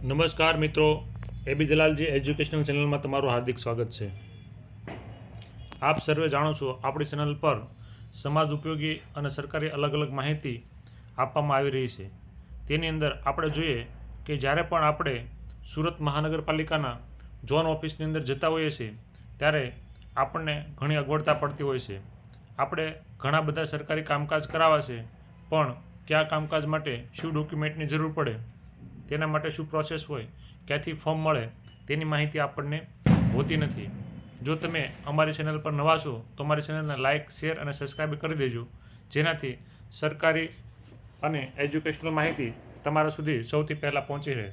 નમસ્કાર મિત્રો. એબી જલાલજી એજ્યુકેશનલ ચેનલમાં તમારું હાર્દિક સ્વાગત છે. આપ સર્વે જાણો છો આપણી ચેનલ પર સમાજ ઉપયોગી અને સરકારી અલગ અલગ માહિતી આપવામાં આવી રહી છે. તેની અંદર આપણે જોઈએ કે જ્યારે પણ આપણે સુરત મહાનગરપાલિકાના ઝોન ઓફિસની અંદર જતા હોઈએ છીએ, ત્યારે આપણને ઘણી અગવડતા પડતી હોય છે. આપણે ઘણા બધા સરકારી કામકાજ કરાવવા છે પણ કયા કામકાજ માટે શું ડોક્યુમેન્ટની જરૂર પડે તેના માટે શું પ્રોસેસ હોય, ક્યાંથી ફોર્મ મળે, તેની માહિતી આપણને હોતી નથી. જો તમે અમારી ચેનલ પર નવા છો, તો અમારી ચેનલને લાઇક શેર અને સબસ્ક્રાઈબ કરી દેજો. જેનાથી સરકારી અને એજ્યુકેશનલ માહિતી તમારા સુધી સૌથી પહેલાં પહોંચી રહે.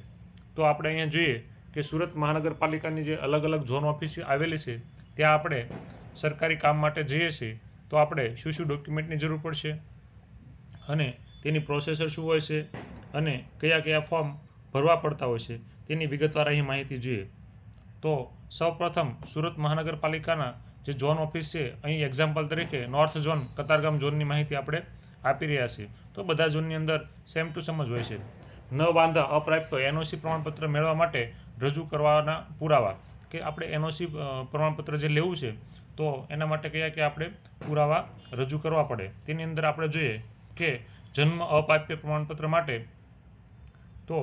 તો આપણે અહીંયા જોઈએ કે સુરત મહાનગરપાલિકાની જે અલગ અલગ ઝોન ઓફિસ આવેલી છે, ત્યાં આપણે સરકારી કામ માટે જઈએ છીએ, તો આપણે શું શું ડોક્યુમેન્ટની જરૂર પડશે? અને તેની પ્રોસેસર શું હોય છે? અને કયા કયા ફોર્મ ભરવા પડતા હોય છે. તેની વિગતવાર અહીં માહિતી જોઈએ. તો સૌપ્રથમ સુરત મહાનગરપાલિકાના જે ઝોન ઓફિસ છે, અહીં એક્ઝામ્પલ તરીકે નોર્થ ઝોન કતારગામ ઝોનની માહિતી આપણે આપી રહ્યા છીએ. તો બધા ઝોનની અંદર સેમ ટુ સેમ જ હોય છે. ન વાંધા અપ્રાપ્ય એનઓસી પ્રમાણપત્ર મેળવવા માટે રજૂ કરવાના પુરાવા. કે આપણે એનઓસી પ્રમાણપત્ર જે લેવું છે, તો એના માટે કયા કે આપણે પુરાવા રજૂ કરવા પડે? તેની અંદર આપણે જોઈએ કે જન્મ અપ્રાપ્ય પ્રમાણપત્ર માટે તો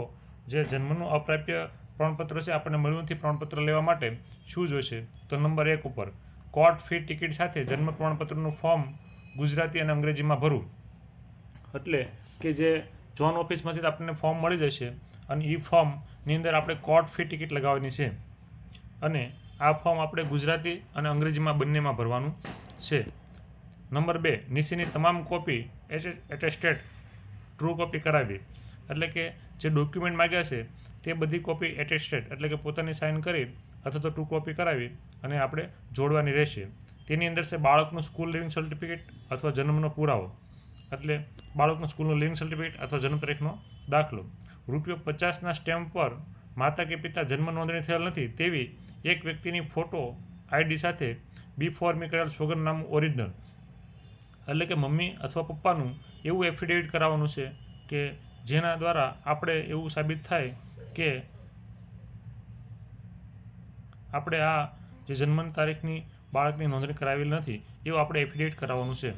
જે જન્મનું અપ્રાપ્ય પ્રમાણપત્ર છે, આપણને મળ્યું નથી પ્રમાણપત્ર લેવા માટે શું જોઈશે? તો નંબર એક ઉપર, કોર્ટ ફી ટિકિટ સાથે જન્મ પ્રમાણપત્રનું ફોર્મ ગુજરાતી અને અંગ્રેજીમાં ભરવું એટલે કે જે જોન ઓફિસમાંથી આપણને ફોર્મ મળી જશે અને એ ફોર્મની અંદર આપણે કોર્ટ ફી ટિકિટ લગાવવાની છે. અને આ ફોર્મ આપણે ગુજરાતી અને અંગ્રેજીમાં બંનેમાં ભરવાનું છે. નંબર બે નીચેની તમામ કોપી એટેસ્ટેડ, ટ્રુ કોપી કરાવી. એટલે કે જે ડોક્યુમેન્ટ માગ્યા છે, તે બધી કોપી એટેસ્ટેડ એટલે કે પોતાની સાઇન કરી અથવા તો ટુ કોપી કરાવી અને આપણે જોડવાની રહેશે. તેની અંદર છે બાળકનું સ્કૂલ લિવિંગ સર્ટિફિકેટ અથવા જન્મનો પુરાવો. એટલે બાળકનું સ્કૂલનું લિવિંગ સર્ટિફિકેટ અથવા જન્મ તારીખનો દાખલો. રૂપિયો પચાસના સ્ટેમ્પ પર માતા કે પિતા જન્મ નોંધણી થયેલ નથી તેવી એક વ્યક્તિની ફોટો આઈડી સાથે બી ફોર્મી કરેલ સોગંદનામું ઓરિજિનલ એટલે કે મમ્મી અથવા પપ્પાનું એવું એફિડેવિટ કરાવવાનું છે કે જેના દ્વારા આપણે એવું સાબિત થાય કે આપણે આ જે જન્મ તારીખની બાળકની નોંધણી કરાવેલ નથી, એવું આપણે એફિડેવિટ કરાવવાનું છે.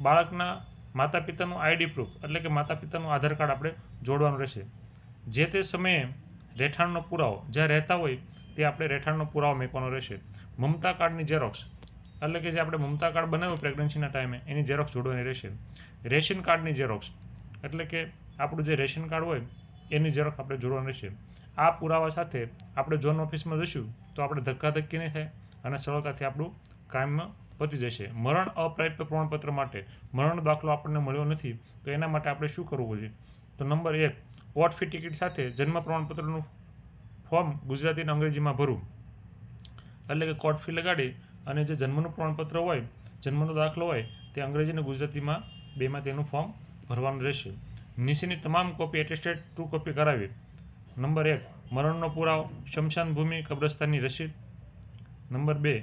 બાળકના માતા પિતાનું આઈડી પ્રૂફ એટલે કે માતા પિતાનું આધાર કાર્ડ આપણે જોડવાનું રહેશે. જે તે સમયે રહેઠાણનો પુરાવો, જ્યાં રહેતા હોય, તે આપણે રહેઠાણનો પુરાવો મેકવાનો રહેશે. મમતા કાર્ડની ઝેરોક્સ એટલે કે જે આપણે મમતા કાર્ડ બનાવ્યું પ્રેગ્નન્સીના ટાઈમે એની ઝેરોક્સ જોડવાની રહેશે. રેશન કાર્ડની ઝેરોક્સ એટલે કે આપણું જે રેશન કાર્ડ હોય, એની ઝેરોક્સ આપણે જોડવાની રહેશે. આ પુરાવા સાથે આપણે ઝોન ઓફિસમાં જઈશું, તો આપણે ધક્કાધક્કી નહીં થાય અને સરળતાથી આપણું કામમાં પતી જશે. મરણ અપ્રાપ્ય પ્રમાણપત્ર માટે મરણ દાખલો આપણને મળ્યો નથી, તો એના માટે આપણે શું કરવું જોઈએ તો નંબર એક કોટ ફી ટિકિટ સાથે જન્મ પ્રમાણપત્રનું ફોર્મ ગુજરાતી અને અંગ્રેજીમાં ભરવું એટલે કે કોર્ટ ફી લગાડી અને જે જન્મનું પ્રમાણપત્ર હોય, જન્મનો દાખલો હોય, તે અંગ્રેજી અને ગુજરાતીમાં બેમાં તેનું ફોર્મ ભરવાનું રહેશે. નીચેની તમામ કોપી એટેસ્ટેડ ટુ કોપી કરાવી. નંબર એક, મરણનો પુરાવો, શમશાન ભૂમિ, કબ્રસ્તાનની રસીદ. નંબર બે,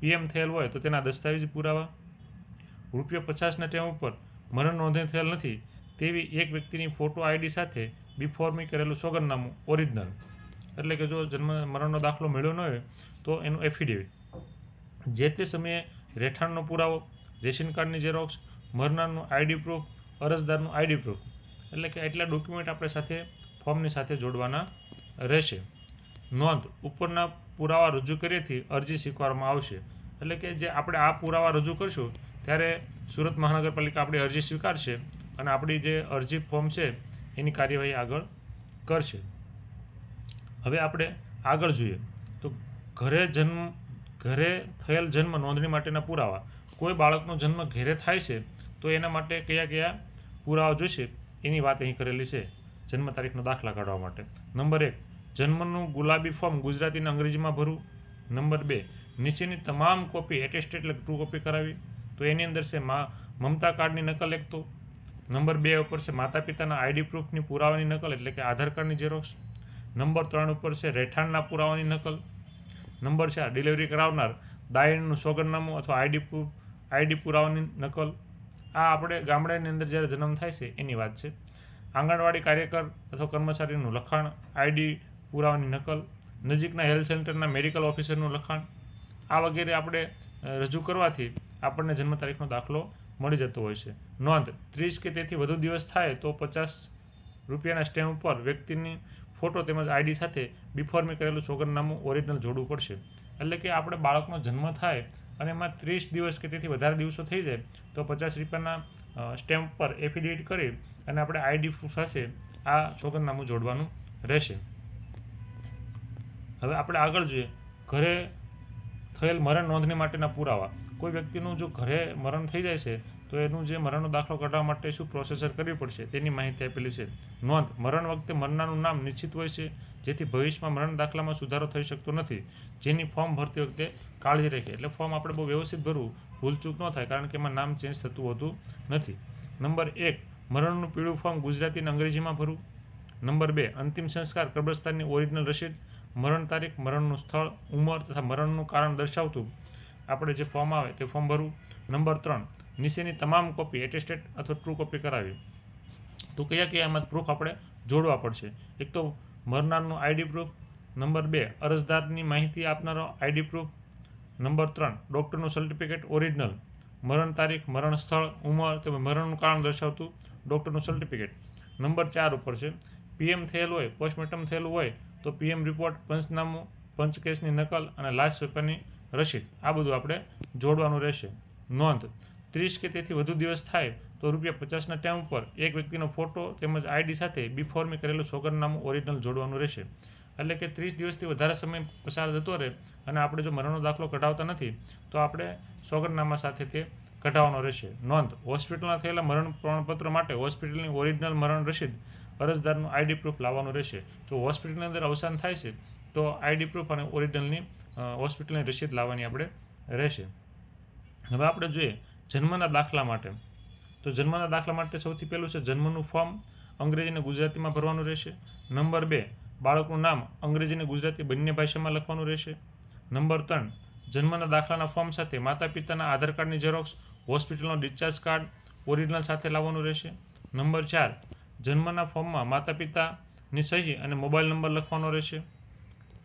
પીએમ થયેલ હોય તો તેના દસ્તાવેજી પુરાવા. રૂપિયા પચાસના ટેમ ઉપર મરણ નોંધણી થયેલ નથી તેવી એક વ્યક્તિની ફોટો આઈડી સાથે બિફોર્મી કરેલું સોગંદનામું ઓરિજિનલ એટલે કે જો જન્મ, મરણનો દાખલો મળ્યો ન હોય તો એનું એફિડેવિટ જે તે સમયે રહેઠાણનો પુરાવો, રેશન કાર્ડની ઝેરોક્સ મરનારનું આઈડી પ્રૂફ અરજદારનું આઈડી પ્રૂફ એટલે કે એટલા ડોક્યુમેન્ટ આપણે સાથે ફોર્મની સાથે જોડવાના રહેશે. નોંધ, ઉપરના પુરાવા રજૂ કર્યેથી અરજી સ્વીકારવામાં આવશે. એટલે કે જે આપણે આ પુરાવા રજૂ કરશું, ત્યારે સુરત મહાનગરપાલિકા આપણી અરજી સ્વીકારશે અને આપણી જે અરજી ફોર્મ છે, એની કાર્યવાહી આગળ કરશે. હવે આપણે આગળ જોઈએ. તો ઘરે જન્મ, ઘરે થયેલ જન્મ નોંધણી માટેના પુરાવા. કોઈ બાળકનો જન્મ ઘેરે થાય છે, તો એના માટે કયા કયા પુરાવા જોઈશે એની વાત અહીં કરેલી છે, જન્મ તારીખનો દાખલા કાઢવા માટે. નંબર એક, જન્મનું ગુલાબી ફોર્મ ગુજરાતીને અંગ્રેજીમાં ભરવું નંબર બે, નીચેની તમામ કોપી એટેસ્ટેડ એટલે ટ્રુ કોપી કરાવી. તો એની અંદર છે મા, મમતા કાર્ડની નકલ એક તો. નંબર બે ઉપર છે માતા પિતાના આઈડી પ્રૂફની પુરાવાની નકલ એટલે કે આધાર કાર્ડની ઝેરોક્ષ નંબર ત્રણ ઉપર છે રહેઠાણના પુરાવાની નકલ. નંબર ચાર ડિલિવરી કરાવનાર, દાયણનું સોગંદનામું અથવા આઈડી પ્રૂફ આઈડી પુરાવાની નકલ. આ આપણે ગામડાની અંદર જ્યારે જન્મ થાય છે, એની વાત છે. આંગણવાડી કાર્યકર અથવા કર્મચારીનું લખાણ, આઈડી પુરાવાની નકલ, નજીકના હેલ્થ સેન્ટરના મેડિકલ ઓફિસરનું લખાણ, આ વગેરે આપણે રજૂ કરવાથી આપણને જન્મ તારીખનો દાખલો મળી જતો હોય છે. નોંધ, ત્રીસ કે તેથી વધુ દિવસ થાય તો પચાસ રૂપિયાના સ્ટેમ્પ ઉપર વ્યક્તિની ફોટો તેમજ આઈડી સાથે બિફોર્મી કરેલું સોગંદનામું ઓરિજિનલ જોડવું પડશે. એટલે કે આપણે બાળકનો જન્મ થાય અને એમાં ત્રીસ દિવસ કે તેથી વધારે દિવસો થઈ જાય, તો પચાસ રૂપિયાના સ્ટેમ્પ પર એફિડેવિટ કરી અને આપણે આઈડી પ્રૂફ સાથે આ સોગંદનામું જોડવાનું રહેશે. હવે આપણે આગળ જોઈએ. ઘરે થયેલ મરણ નોંધણી માટેના પુરાવા. કોઈ વ્યક્તિનું જો ઘરે મરણ થઈ જાય છે તો એનું જે મરણનો દાખલો કાઢવા માટે શું પ્રોસેસર કરવી પડશે? તેની માહિતી આપેલી છે. નોંધ, મરણ વખતે મરનારનું નામ નિશ્ચિત હોય છે, જેથી ભવિષ્યમાં મરણ દાખલામાં સુધારો થઈ શકતો નથી. જેની ફોર્મ ભરતી વખતે કાળજી રાખે. એટલે ફોર્મ આપણે બહુ વ્યવસ્થિત ભરવું ભૂલચૂક ન થાય, કારણ કે એમાં નામ ચેન્જ થતું હોતું નથી. નંબર એક, મરણનું પીળું ફોર્મ ગુજરાતી અને અંગ્રેજીમાં ભરવું નંબર બે, અંતિમ સંસ્કાર કબ્રસ્તાનની ઓરિજિનલ રસીદ. મરણ તારીખ, મરણનું સ્થળ, ઉંમર તથા મરણનું કારણ દર્શાવતું. આપણે જે ફોર્મ આવે તે ફોર્મ ભરવું. નંબર ત્રણ નીચેની તમામ કોપી એટેસ્ટેડ અથવા ટ્રુ કોપી કરાવી. તો કયા કયા એમાં પ્રૂફ આપણે જોડવા પડશે? એક તો મરનારનું આઈડી પ્રૂફ નંબર બે, અરજદારની માહિતી આપનારો આઈડી પ્રૂફ નંબર ત્રણ ડૉક્ટરનું સર્ટિફિકેટ ઓરિજિનલ મરણ તારીખ, મરણ સ્થળ, ઉંમર તેમજ મરણનું કારણ દર્શાવતું ડૉક્ટરનું સર્ટિફિકેટ નંબર ચાર ઉપર છે પીએમ થયેલું હોય પોસ્ટમોર્ટમ થયેલું હોય, તો પીએમ રિપોર્ટ પંચનામું, પંચકેસની નકલ અને લાશ પેપરની રસીદ આ બધું આપણે જોડવાનું રહેશે. નોંધ ત્રીસ કે તેથી વધુ દિવસ થાય, તો રૂપિયા પચાસના ટેમ ઉપર એક વ્યક્તિનો ફોટો તેમજ આઈડી સાથે બિફોર્મી કરેલું સોગંદનામું ઓરિજિનલ જોડવાનું રહેશે. એટલે કે ત્રીસ દિવસથી વધારે સમય પસાર થતો રહે અને આપણે જો મરણનો દાખલો કઢાવતા નથી, તો આપણે સોગંદનામા સાથે તે કઢાવવાનો રહેશે. નોંધ હોસ્પિટલના થયેલા મરણ પ્રમાણપત્ર માટે હોસ્પિટલની ઓરિજિનલ મરણ રસીદ, અરજદારનું આઈડી પ્રૂફ લાવવાનું રહેશે. જો હોસ્પિટલની અંદર અવસાન થાય છે, તો આઈડી પ્રૂફ અને ઓરિજિનલની હોસ્પિટલની રસીદ લાવવાની આપણે રહેશે. હવે આપણે જોઈએ જન્મના દાખલા માટે. તો જન્મના દાખલા માટે સૌથી પહેલું છે જન્મનું ફોર્મ અંગ્રેજી અને ગુજરાતીમાં ભરવાનું રહેશે. નંબર બે, બાળકનું નામ અંગ્રેજી અને ગુજરાતી બંને ભાષામાં લખવાનું રહેશે. નંબર ત્રણ, જન્મના દાખલાના ફોર્મ સાથે માતા પિતાના આધાર કાર્ડની ઝેરોક્સ હોસ્પિટલનો ડિસ્ચાર્જ કાર્ડ ઓરિજિનલ સાથે લાવવાનું રહેશે. નંબર ચાર, જન્મના ફોર્મમાં માતા પિતાની સહી અને મોબાઈલ નંબર લખવાનો રહેશે.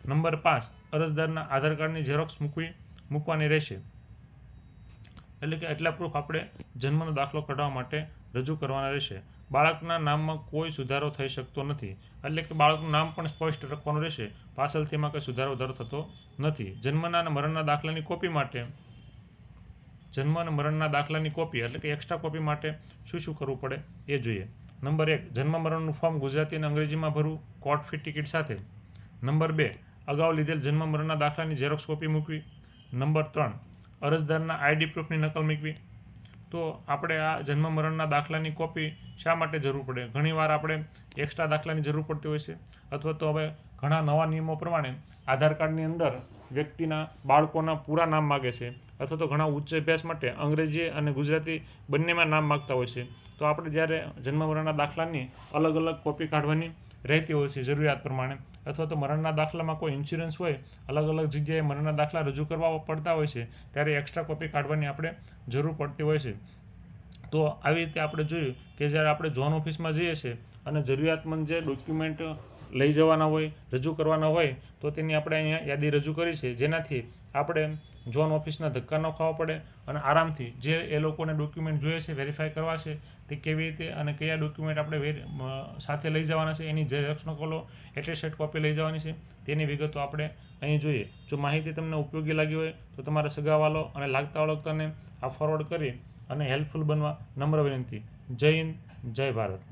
નંબર પાંચ, અરજદારના આધાર કાર્ડની ઝેરોક્સ મૂકવી, મૂકવાની રહેશે. એટલે કે એટલા પ્રૂફ આપણે જન્મનો દાખલો કઢાવવા માટે રજૂ કરવાના રહેશે. બાળકના નામમાં કોઈ સુધારો થઈ શકતો નથી. એટલે કે બાળકનું નામ પણ સ્પષ્ટ રાખવાનું રહેશે. પાછળથી એમાં કંઈ સુધારો વધારો થતો નથી. જન્મના અને મરણના દાખલાની કોપી માટે જન્મ અને મરણના દાખલાની કોપી એટલે કે એક્સ્ટ્રા કોપી માટે શું શું કરવું પડે એ જોઈએ. નંબર એક, જન્મ મરણનું ફોર્મ ગુજરાતી અને અંગ્રેજીમાં ભરવું કોર્ટ ફી ટિકિટ સાથે. નંબર બે, અગાઉ લીધેલ જન્મ મરણના દાખલાની ઝેરોક્સ કોપી મૂકવી. નંબર ત્રણ અરજદારના આઈડી પ્રૂફની નકલ મૂકવી. તો આપણે આ જન્મ મરણના દાખલાની કોપી શા માટે જરૂર પડે? ઘણીવાર આપણે એક્સ્ટ્રા દાખલાની જરૂર પડતી હોય છે. અથવા તો હવે ઘણા નવા નિયમો પ્રમાણે આધાર કાર્ડની અંદર વ્યક્તિના બાળકોના પૂરા નામ માગે છે. અથવા તો ઘણા ઉચ્ચ અભ્યાસ માટે અંગ્રેજી અને ગુજરાતી બંનેમાં નામ માગતા હોય છે. તો આપણે જ્યારે જન્મ મરણના દાખલાની અલગ અલગ કોપી કાઢવાની રહેતી હોય છે જરૂરિયાત પ્રમાણે. અથવા તો મરણના દાખલામાં કોઈ ઇન્સ્યોરન્સ હોય, અલગ અલગ જગ્યાએ મરણના દાખલા રજૂ કરવા પડતા હોય છે, ત્યારે એક્સ્ટ્રા કોપી કાઢવાની આપણે જરૂર પડતી હોય છે. તો આવી રીતે આપણે જોયું કે જ્યારે આપણે ઝોન ઓફિસમાં જઈએ છીએ અને જરૂરિયાતમંદ જે ડોક્યુમેન્ટ લઈ જવાના હોય, રજૂ કરવાના હોય, તો તેની આપણે અહીંયા યાદી રજૂ કરી છે. જેનાથી આપણે ઝોન ઓફિસના ધક્કા ન ખાવા પડે અને આરામથી જે એ લોકોને ડોક્યુમેન્ટ જોઈએ છે વેરીફાઈ કરવા છે, તે કેવી રીતે અને કયા ડોક્યુમેન્ટ આપણે સાથે લઈ જવાના છે, એની ઝેરોક્સ નકલો એટેસ્ટેડ કોપી લઈ જવાની છે, તેની વિગતો આપણે અહીં જોઈએ. જો માહિતી તમને ઉપયોગી લાગી હોય, તો તમારા સગાવાલો અને લાગતા ઓળખતાને આ ફોરવર્ડ કરી અને હેલ્પફુલ બનવા નમ્ર વિનંતી. જય હિન્દ, જય ભારત.